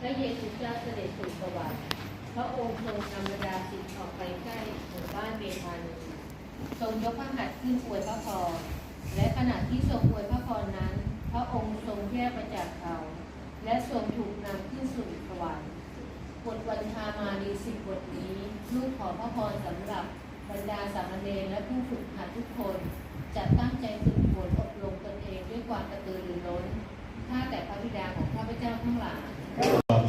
พระเยซูเจ้าเสด็จสู่สวรรค์พระองค์ทรงนำบรรดาศิษย์ออกไปใกล้หมู่บ้านเบธานีทรงยกพระหัตถ์ขึ้นอวยพระพรและขณะที่ทรงอวยพระพรนั้น พระองค์ทรงแยกมาจากเขา และทรงถูกนำขึ้นสู่สวรรค์บทวันชามาดีสิบบทนี้ ลูกขอพระพรสำหรับบรรดาสามเณรและผู้ฝึกหัดทุกคนจะตั้งใจฝึกฝนอบรมตนเองด้วยความกระตือรือร้นข้าแต่พระบิดาของข้าพเจ้าทั้งหลาย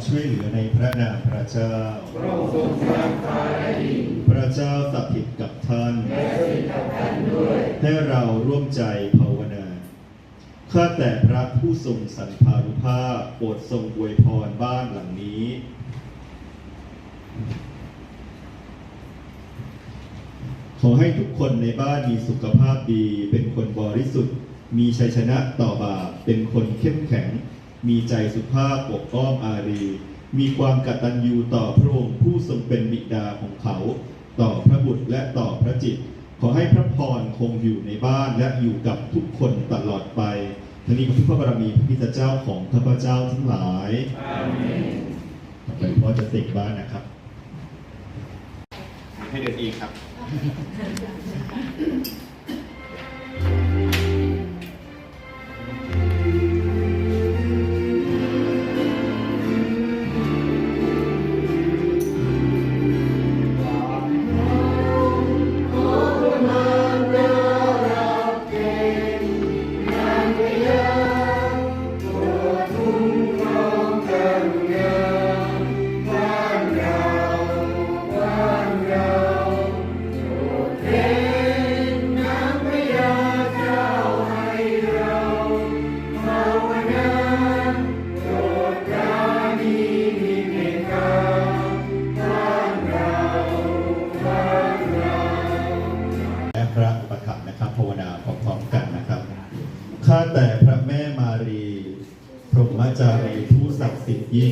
ช่วยเหลือในพระนามพระเจ้า พระองค์ทรงสร้างฟ้าและดินพระเจ้าสถิตกับท่านและสถิตกับท่านด้วยให้เราร่วมใจภาวนา ข้าแต่พระผู้ทรงสรรพานุภาพโปรดทรงอวยพรบ้านหลังนี้ ขอให้ทุกคนในบ้านมีสุขภาพดี เป็นคนบริสุทธิ์ มีชัยชนะต่อบาปเป็นคนเข้มแข็ง มีใจสุภาพปกป้องอารี มีความกตัญญูต่อพระองค์ผู้ทรงเป็นบิดาของเขา ต่อพระบุตรและต่อพระจิต ขอให้พระพรคงอยู่ในบ้านและอยู่กับทุกคนตลอดไปทั้งนี้ขอพระบารมีพระพิตเจ้าของข้าพเจ้าทั้งหลายอาเมนต่อไปพ่อจะเสกบ้านนะครับ ให้เดินเองครับ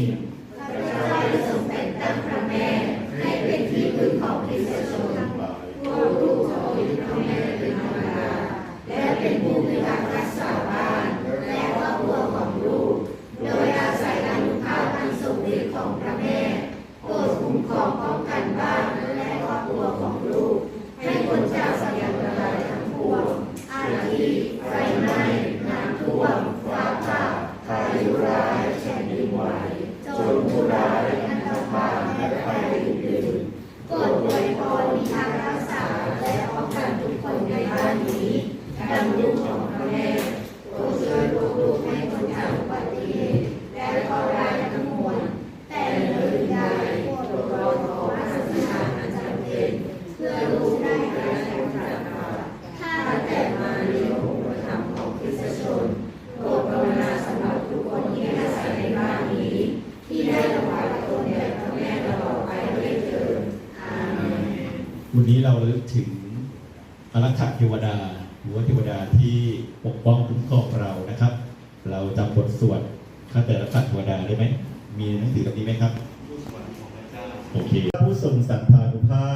ศัก วันนี้เราระลึกถึงอารักขาเทวดา หรือว่าเทวดาที่ปกป้องคุ้มครองเรานะครับ เราจำบทสวดข้าแต่รักษาเทวดาได้ไหม มีหนังสือแบบนี้ไหมครับโอเคผู้ทรงสัมภานุภาพ